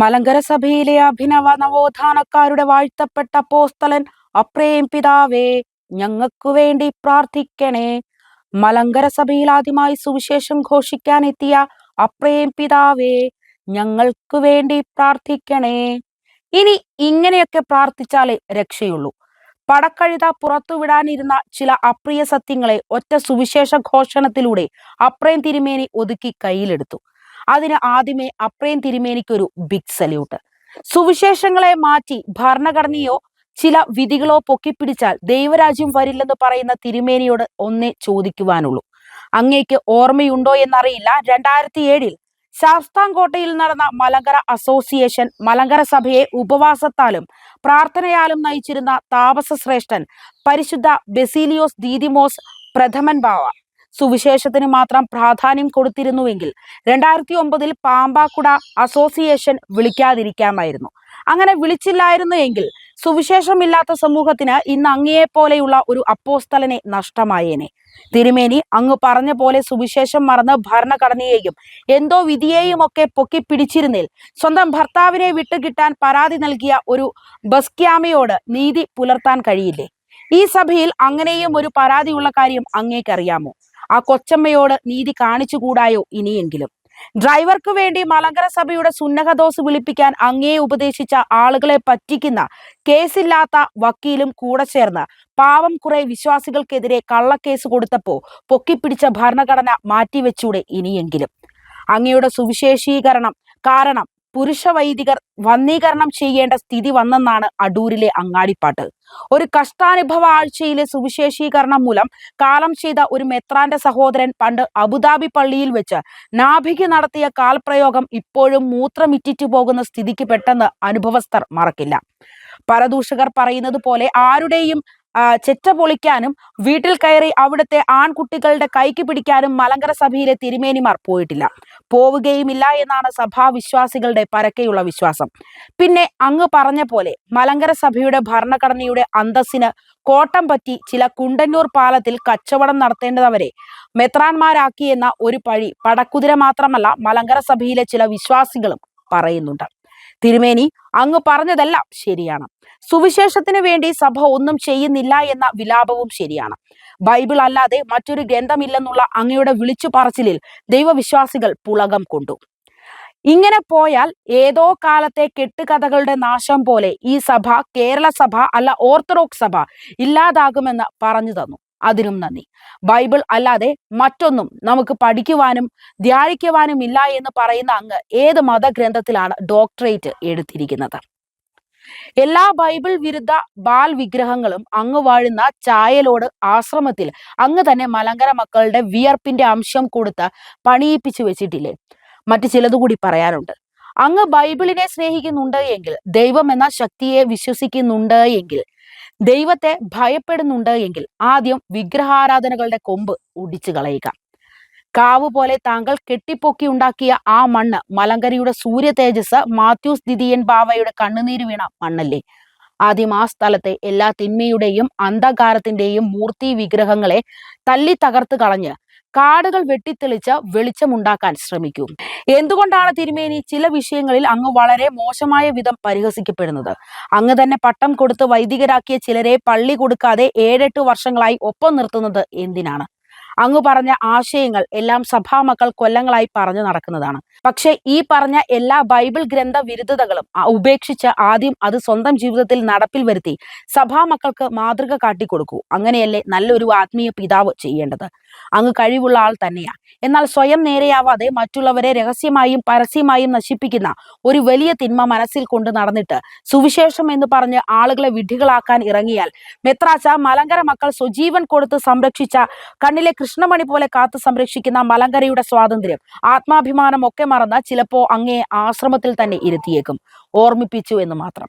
മലങ്കര സഭയിലെ അഭിനവ നവോത്ഥാനക്കാരുടെ വാഴ്ത്തപ്പെട്ട പോസ്തലൻ അപ്രേം പിതാവേ ഞങ്ങൾക്കു വേണ്ടി പ്രാർത്ഥിക്കണേ. മലങ്കര സഭയിൽ ആദ്യമായി സുവിശേഷം ഘോഷിക്കാൻ എത്തിയ അപ്രേം പിതാവേ ഞങ്ങൾക്ക് വേണ്ടി പ്രാർത്ഥിക്കണേ. ഇനി ഇങ്ങനെയൊക്കെ പ്രാർത്ഥിച്ചാലേ രക്ഷയുള്ളൂ. പടക്കഴുത പുറത്തുവിടാനിരുന്ന ചില അപ്രിയ സത്യങ്ങളെ ഒറ്റ സുവിശേഷ ഘോഷണത്തിലൂടെ അപ്രേം തിരുമേനി ഒതുക്കി കയ്യിലെടുത്തു. അതിന് ആദ്യമേ അപ്രേം തിരുമേനിക്കൊരു ബിഗ് സല്യൂട്ട് സുവിശേഷങ്ങളെ മാറ്റി ഭരണഘടനയോ ചില വിധികളോ പൊക്കിപ്പിടിച്ചാൽ ദൈവരാജ്യം വരില്ലെന്ന് പറയുന്ന തിരുമേനിയോട് ഒന്നേ ചോദിക്കുവാനുള്ളൂ. അങ്ങേക്ക് ഓർമ്മയുണ്ടോ എന്നറിയില്ല. രണ്ടായിരത്തി ഏഴിൽ ശാസ്താംകോട്ടയിൽ നടന്ന മലങ്കര അസോസിയേഷൻ മലങ്കര സഭയെ ഉപവാസത്താലും പ്രാർത്ഥനയാലും നയിച്ചിരുന്ന താപസ ശ്രേഷ്ഠൻ പരിശുദ്ധ ബെസീലിയോസ് ദീദിമോസ് പ്രഥമൻ ബാവ. സുവിശേഷത്തിന് മാത്രം പ്രാധാന്യം കൊടുത്തിരുന്നുവെങ്കിൽ രണ്ടായിരത്തി ഒമ്പതിൽ പാമ്പാക്കുട അസോസിയേഷൻ വിളിക്കാതിരിക്കാമായിരുന്നു. അങ്ങനെ വിളിച്ചില്ലായിരുന്നു എങ്കിൽ സുവിശേഷമില്ലാത്ത സമൂഹത്തിന് ഇന്ന് അങ്ങയെപ്പോലെയുള്ള ഒരു അപ്പോസ്തലനെ നഷ്ടമായേനെ. തിരുമേനി അങ്ങ് പറഞ്ഞ പോലെ സുവിശേഷം മറന്ന് ഭരണഘടനയെയും എന്തോ വിധിയെയും ഒക്കെ പൊക്കി പിടിച്ചിരുന്നേൽ സ്വന്തം ഭർത്താവിനെ വിട്ടുകിട്ടാൻ പരാതി നൽകിയ ഒരു ബസ്ക്യാമയോട് നീതി പുലർത്താൻ കഴിയില്ലേ? ഈ സഭയിൽ അങ്ങനെയും ഒരു പരാതിയുള്ള കാര്യം അങ്ങേക്കറിയാമോ? ആ കൊച്ചമ്മയോട് നീതി കാണിച്ചുകൂടായോ ഇനിയെങ്കിലും? ഡ്രൈവർക്ക് വേണ്ടി മലങ്കര സഭയുടെ സുന്നഹദോസ് വിളിപ്പിക്കാൻ അങ്ങേ ഉപദേശിച്ച ആളുകളെ പറ്റിക്കുന്ന കേസില്ലാത്ത വക്കീലും കൂടെ ചേർന്ന് പാവം കുറെ വിശ്വാസികൾക്കെതിരെ കള്ളക്കേസ് കൊടുത്തപ്പോ പൊക്കിപ്പിടിച്ച ഭരണഘടന മാറ്റിവെച്ചൂടെ ഇനിയെങ്കിലും? അങ്ങയുടെ സുവിശേഷീകരണം കാരണം പുരുഷ വൈദികർ വന്നീകരണം ചെയ്യേണ്ട സ്ഥിതി വന്നെന്നാണ് അടൂരിലെ അങ്ങാടിപ്പാട്ട്. ഒരു കഷ്ടാനുഭവ ആഴ്ചയിലെ സുവിശേഷീകരണം മൂലം കാലം ചെയ്ത ഒരു മെത്രാന്റെ സഹോദരൻ പണ്ട് അബുദാബി പള്ളിയിൽ വെച്ച് നാഭിക്ക് നടത്തിയ കാൽപ്രയോഗം ഇപ്പോഴും മൂത്രമിറ്റിറ്റു പോകുന്ന സ്ഥിതിക്ക് പെട്ടെന്ന് അനുഭവസ്ഥർ മറക്കില്ല. പരദൂഷകർ പറയുന്നത് പോലെ ആരുടെയും ചെറ്റ പൊളിക്കാനും വീട്ടിൽ കയറി അവിടുത്തെ ആൺകുട്ടികളുടെ കൈക്ക് പിടിക്കാനും മലങ്കര സഭയിലെ തിരുമേനിമാർ പോയിട്ടില്ല. പോവുകയുമില്ല എന്നാണ് സഭാവിശ്വാസികളുടെ പരക്കെയുള്ള വിശ്വാസം. പിന്നെ അങ്ങ് പറഞ്ഞ പോലെ മലങ്കര സഭയുടെ ഭരണഘടനയുടെ അന്തസ്സിന് കോട്ടം പറ്റി ചില കുണ്ടന്നൂർ പാലത്തിൽ കച്ചവടം നടത്തേണ്ടതവരെ മെത്രാന്മാരാക്കിയെന്ന ഒരു പഴി പടക്കുതിര മാത്രമല്ല മലങ്കര സഭയിലെ ചില വിശ്വാസികളും പറയുന്നുണ്ട്. തിരുമേനി അങ്ങ് പറഞ്ഞതെല്ലാം ശരിയാണ്. സുവിശേഷത്തിന് വേണ്ടി സഭ ഒന്നും ചെയ്യുന്നില്ല എന്ന വിലാപവും ശരിയാണ്. ബൈബിൾ അല്ലാതെ മറ്റൊരു ഗ്രന്ഥമില്ലെന്നുള്ള അങ്ങയുടെ വിളിച്ചു പറച്ചിലിൽ ദൈവവിശ്വാസികൾ പുളകം കൊണ്ടു. ഇങ്ങനെ പോയാൽ ഏതോ കാലത്തെ കെട്ടുകഥകളുടെ നാശം പോലെ ഈ സഭ കേരള സഭ അല്ല ഓർത്തഡോക്സ് സഭ ഇല്ലാതാകുമെന്ന് പറഞ്ഞു തന്നു. അതിനും നന്ദി. ബൈബിൾ അല്ലാതെ മറ്റൊന്നും നമുക്ക് പഠിക്കുവാനും ധ്യാനിക്കുവാനും ഇല്ല എന്ന് പറയുന്ന അങ്ങ് ഏത് മതഗ്രന്ഥത്തിലാണ് ഡോക്ടറേറ്റ് എടുത്തിരിക്കുന്നത്? എല്ലാ ബൈബിൾ വിരുദ്ധ ബാൽ വിഗ്രഹങ്ങളും അങ്ങ് വാഴുന്ന ചായലോട് ആശ്രമത്തിൽ അങ്ങ് തന്നെ മലങ്കര മക്കളുടെ വിയർപ്പിന്റെ അംശം കൊടുത്ത് പണിയിപ്പിച്ചു വെച്ചിട്ടില്ലേ? മറ്റു ചിലതുകൂടി പറയാനുണ്ട്. അങ്ങ് ബൈബിളിനെ സ്നേഹിക്കുന്നുണ്ട് എങ്കിൽ ദൈവം എന്ന ശക്തിയെ വിശ്വസിക്കുന്നുണ്ട് എങ്കിൽ ദൈവത്തെ ഭയപ്പെടുന്നുണ്ട് എങ്കിൽ ആദ്യം വിഗ്രഹാരാധനകളുടെ കൊമ്പ് ഉടിച്ചു കളയുക. കാവ് പോലെ താങ്കൾ കെട്ടിപ്പൊക്കി ഉണ്ടാക്കിയ ആ മണ്ണ് മലങ്കരയുടെ സൂര്യ തേജസ് മാത്യൂസ് ദിദിയൻ ബാവയുടെ കണ്ണുനീര് വീണ മണ്ണല്ലേ? ആദ്യം ആ സ്ഥലത്തെ എല്ലാ തിന്മയുടെയും അന്ധകാരത്തിന്റെയും മൂർത്തി വിഗ്രഹങ്ങളെ തല്ലി തകർത്ത് കളഞ്ഞ് കാടുകൾ വെട്ടിത്തെളിച്ച് വെളിച്ചമുണ്ടാക്കാൻ ശ്രമിക്കൂ. എന്തുകൊണ്ടാണ് തിരുമേനി ചില വിഷയങ്ങളിൽ അങ്ങ് വളരെ മോശമായ വിധം പരിഹസിക്കപ്പെടുന്നത്? അങ്ങ് തന്നെ പട്ടം കൊടുത്ത് വൈദികരാക്കിയ ചിലരെ പള്ളി കൊടുക്കാതെ ഏഴെട്ട് വർഷങ്ങളായി ഒപ്പം നിർത്തുന്നത് എന്തിനാണ്? അങ്ങ് പറഞ്ഞ ആശയങ്ങൾ എല്ലാം സഭാമക്കൾ കൊല്ലങ്ങളായി പറഞ്ഞു നടക്കുന്നതാണ്. പക്ഷേ ഈ പറഞ്ഞ എല്ലാ ബൈബിൾ ഗ്രന്ഥ വിരുദ്ധതകളും ഉപേക്ഷിച്ച് ആദ്യം അത് സ്വന്തം ജീവിതത്തിൽ നടപ്പിൽ വരുത്തി സഭാമക്കൾക്ക് മാതൃക കാട്ടിക്കൊടുക്കൂ. അങ്ങനെയല്ലേ നല്ലൊരു ആത്മീയ പിതാവ് ചെയ്യേണ്ടത്. അങ്ങ് കഴിവുള്ള ആൾ തന്നെയാണ് എന്നാൽ സ്വയം നേരെയാവാതെ മറ്റുള്ളവരെ രഹസ്യമായും പരസ്യമായും നശിപ്പിക്കുന്ന ഒരു വലിയ തിന്മ മനസ്സിൽ കൊണ്ട് നടന്നിട്ട് സുവിശേഷം എന്ന് പറഞ്ഞ് ആളുകളെ വിഡ്ഢികളാക്കാൻ ഇറങ്ങിയാൽ മെത്രാച്ച മലങ്കര മക്കൾ സ്വജീവൻ കൊടുത്ത് സംരക്ഷിച്ച കണ്ണിലെ കൃഷ്ണമണി പോലെ കാത്തു സംരക്ഷിക്കുന്ന മലങ്കരയുടെ സ്വാതന്ത്ര്യം ആത്മാഭിമാനം ഒക്കെ മറന്ന് ചിലപ്പോ അങ്ങേ ആശ്രമത്തിൽ തന്നെ ഇരുത്തിയേക്കും. ഓർമ്മിപ്പിച്ചു എന്ന് മാത്രം.